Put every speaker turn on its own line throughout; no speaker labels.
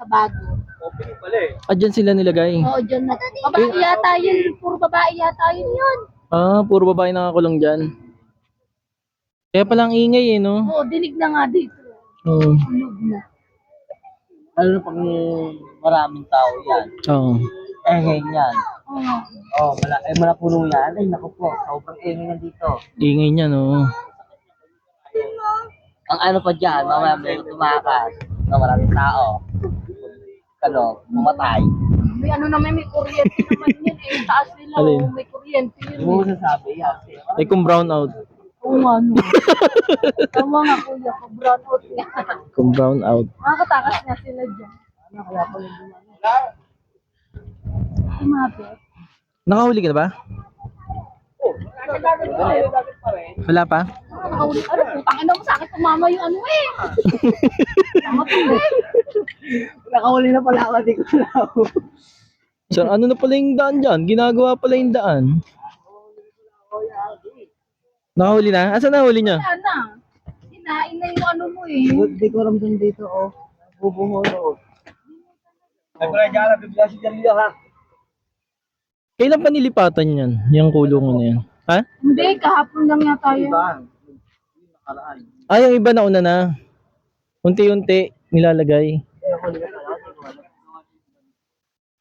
sa bago.
Opening pala eh.
Ah, dyan sila nilagay.
Oo, dyan na. Babae yata yun. Puro babae yata yun yun.
Ah, puro babae nakakulong dyan. Kaya palang ingay eh, no?
Oo, dinig na nga dito.
Oo.
Tunog na.
Lalo na pag maraming tao yan.
Oo.
Eh, ngayon yan.
Oo.
Oh, mala eh, malapuno yan. Ay, naku po. Sobrang ingay na dito.
Ingay niya, no?
Ang ano pa dyan, mamaya may tumakas na maraming tao. Ano, mamatay.
May ano naman, may kuryente naman yun eh. Taas nila,
Alin?
oh, may kuryente
Hindi
yun.
mo sasabi yan.
Eh kung brown out.
Oo nga, no. Tama nga, kuya. Brown out nga.
Kung brown out.
Nakakatakas nga sila dyan. Ano kaya pala Kumapit.
Nakahuli ka na ba? Wala pa?
Nakahuli. Ano, putang ina mo sa akin. Tumama yung ano eh.
Nakahuli na pala ako, di ko alam.
So, ano na pala yung daan dyan? Ginagawa pala yung daan. Nakahuli na? Asa nahuli niya?
Wala na. Hinain na yung ano mo eh.
Di ko alam dun dito, oh. Bubungolo. Ay, pala dyan, bibigyan si Jalila, ha?
Kailan pa nilipatan yan? Yung kulungan na yan. Ha?
Hindi, kahapon lang yata yun.
Ah, yung iba na una na. Unti-unti nilalagay.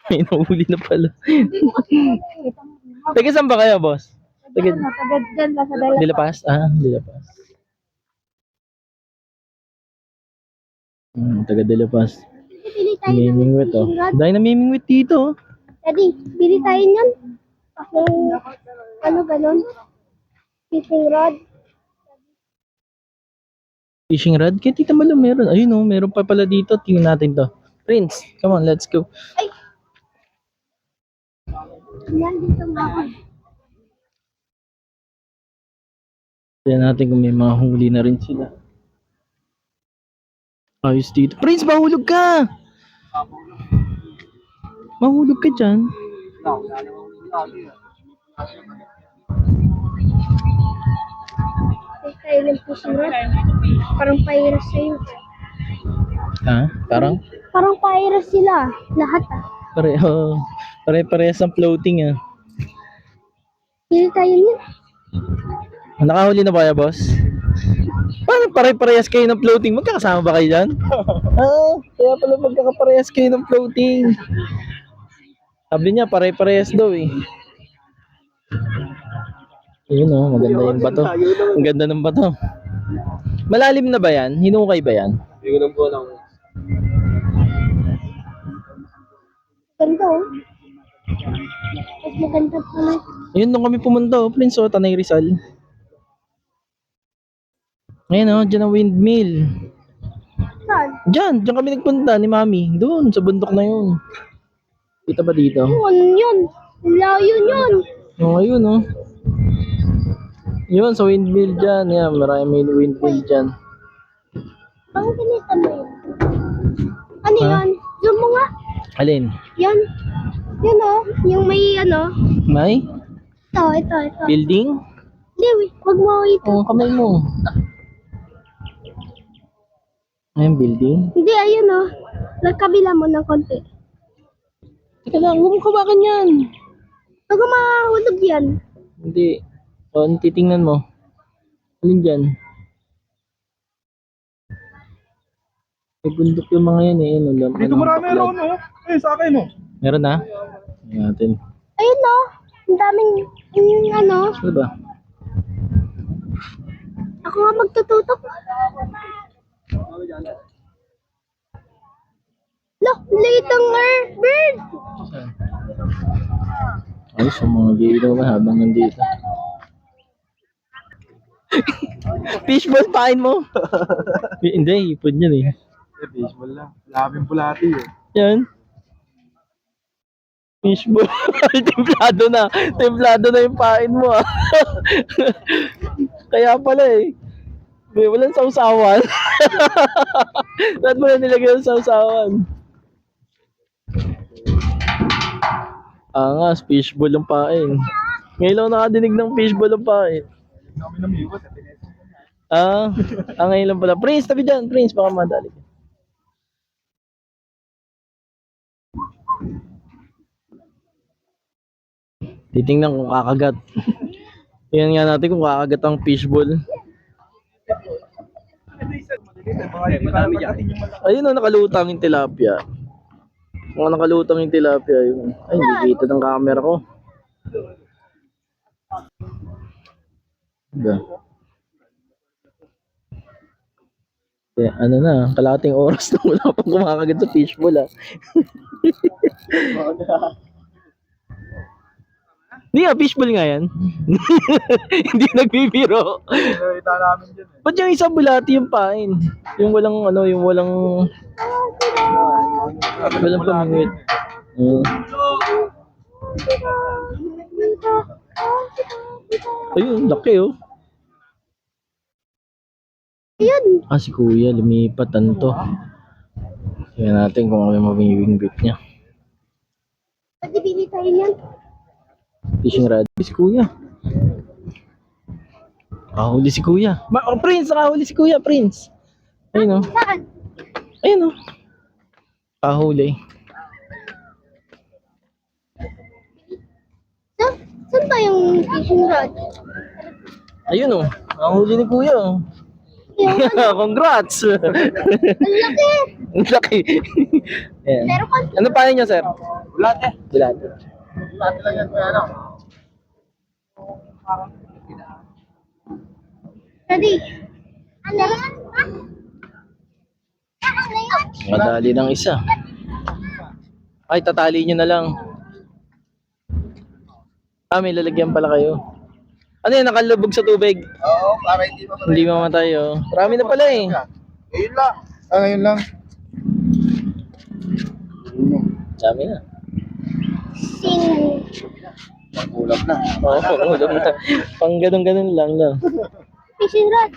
May nahuli na pala. Taga saan ba kayo, boss? Taga
dyan sa dala.
Dilapas? Ah, Dilapas. Hmm, taga Dilapas.
Bili tayo ng
Mimingwit oh. Dahil na mimingwit dito. oh.
Daddy, bili tayo niyan. Ano ganon? Fishing rod.
Fishing rod? Kaya tita Malo meron. Ayun oh, meron pa pala dito. Tingnan natin to. Prince, come on, let's go.
Yan, dito nga.
Tingnan natin kung may mga huli na rin sila. Ayos dito. Prince, mahulog ka! Mahulog ka dyan.
Tayo ng fishing rod. Parang pirates sa'yo.
Ha? Parang?
Parang pirates sila. Lahat ah.
Pareho. Pare-parehas ang floating ah.
Bili tayo niyan.
Nakahuli na ba kayo, boss? Paano pare-parehas kayo ng floating? Magkakasama ba kayo dyan? ah, kaya pala magkakaparehas kayo ng floating. Sabi niya, pare-parehas daw eh. Ayun oh, maganda yung bato. Ang ganda ng bato. Malalim na ba yan? Hinukay ba yan?
Hindi ko lang po alam.
Ganda oh. Mas maganda pa na.
Ayun, nung kami pumunta, oh, Prince, oh, Tanay Rizal. Ngayon, oh, dyan ang windmill.
Saan?
Diyan, diyan kami nagpunta ni Mami. Doon, sa bundok na yun. Kita ba dito?
Yun, yun. Ang Layo yun.
Oh, ayun, oh. Yun, sa windmill dyan. Yan, marami may windmill dyan.
Ang ganito mo yun. Ano
Ha?
yun? Zoom mo nga.
Alin?
Yan. Yun oh. Yung may ano.
May?
Ito, ito, ito.
Building?
Hindi, wait. Huwag mo ito.
Oh, kamay mo. Ayun, building.
Hindi, ayun oh. Nagkabila mo ng konti.
Teka lang, huwag mong kawakan yan.
Huwag mo mahulog yan.
Hindi. O, ano titingnan mo? Alin dyan? May bundok yung mga yan eh. Ano, lam-
Dito
ano,
marami
backlight.
ron, no? Eh, sa akin, no?
Meron na? Tingnan natin.
Ayun oh. Ang daming, yung ano.
Ano ba?
Ako nga magtututok. Lo, late ang mer- bird.
Ayos yung mga na habang nandito. Fishball pain mo? Eh, Hindi, ipon yan eh.
Eh, baseball lang. Labing bulati, eh.
Yan. Fishball. Templado na. Templado na yung pain mo ah. Kaya pala eh. May walang sausawan. Lahat mo na nilagay yung sausawan. Angas, fishball ang pain. Ngayon lang nakadinig ng fishball ang pain.
Kami namiwas, eh.
Ah, ah ngayon lang pala. Prince, tabi dyan. Prince, baka madali. Titingnan kung kakagat. Yan nga natin kung kakagat ang fishball. Ayun na, nakalutang yung tilapia. Mga nakalutang yung tilapia. Yung, ay, hindi kita ng camera ko. Diba? Eh, ano na, kalating oras na wala pang kumakagat sa fishbowl ah. Hindi nga, fishbowl nga yan. Hindi nagbibiro.
Nakita namin dyan eh.
Ba't yung isang bulati yung pain? Yung walang ano, yung walang... Walang pamingwit. Mm. Ayun, laki oh.
Ayun.
Ah, si kuya, lumipat ano to. Tingnan natin kung ano yung mamimingwit niya.
Pwede bili tayo niyan.
Fishing rod. Si kuya. Kahuli si kuya. Ma oh, Prince, nakahuli si kuya, Prince. Ayun oh.
Saan?
Ayun oh. Kahuli.
Saan? Saan ba yung fishing rod?
Ayun oh. Kahuli ni kuya oh. Congrats!
ang laki.
Ang laki. Ayan.
Pero kung
Ano pa niyo, sir?
Bulate.
Bulate.
Bulate lang yan kuya ano.
Ready? Ano yan? Ano yan?
Madali ng isa. Ay, tatali nyo na lang. Ah, may lalagyan pala kayo. Ano yan, nakalubog sa tubig?
Oo, para hindi mo
Hindi mamatay, oh. Marami na pala eh.
Ngayon lang. Ah, ngayon lang.
Dami na.
Sing.
Ulap na.
Oo, oh, ulam na. Pang ganun-ganun lang na.
Fishing rod.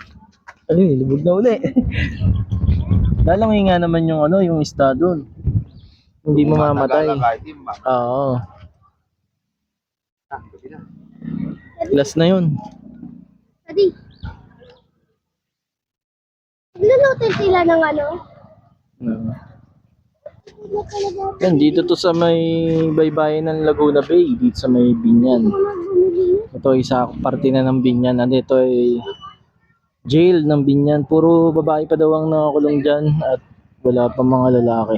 Ano yun, lubog na uli. Lalangoy nga naman yung ano, yung isda doon. Hindi mamamatay. Oo.
Ah, gabi na.
Last na yun.
Ready? Naglulutin sila ng ano?
Hmm. Yan, dito to sa may baybayin ng Laguna Bay, dito sa may Binyan. Ito ay isa parte na ng Binyan. Ano ito ay jail ng Binyan. Puro babae pa daw ang nakakulong dyan at wala pa mga lalaki.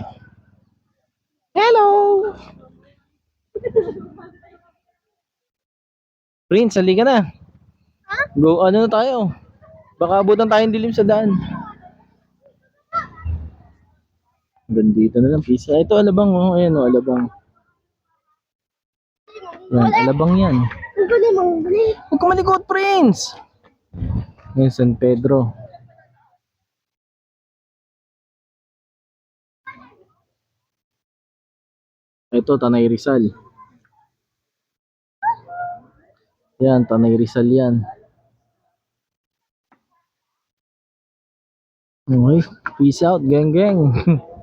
Prince, halika na. Go, ano na tayo? Baka abutan tayong dilim sa daan. Hanggang dito na lang, please. Ah, ito, alabang, oh. Ayan, oh, alabang. Yan, alabang yan. Huwag ka malikot, Prince! Yan, San Pedro. Ito, Tanay Rizal. Yan, Tanay Rizal yan. Okay, peace out, gang.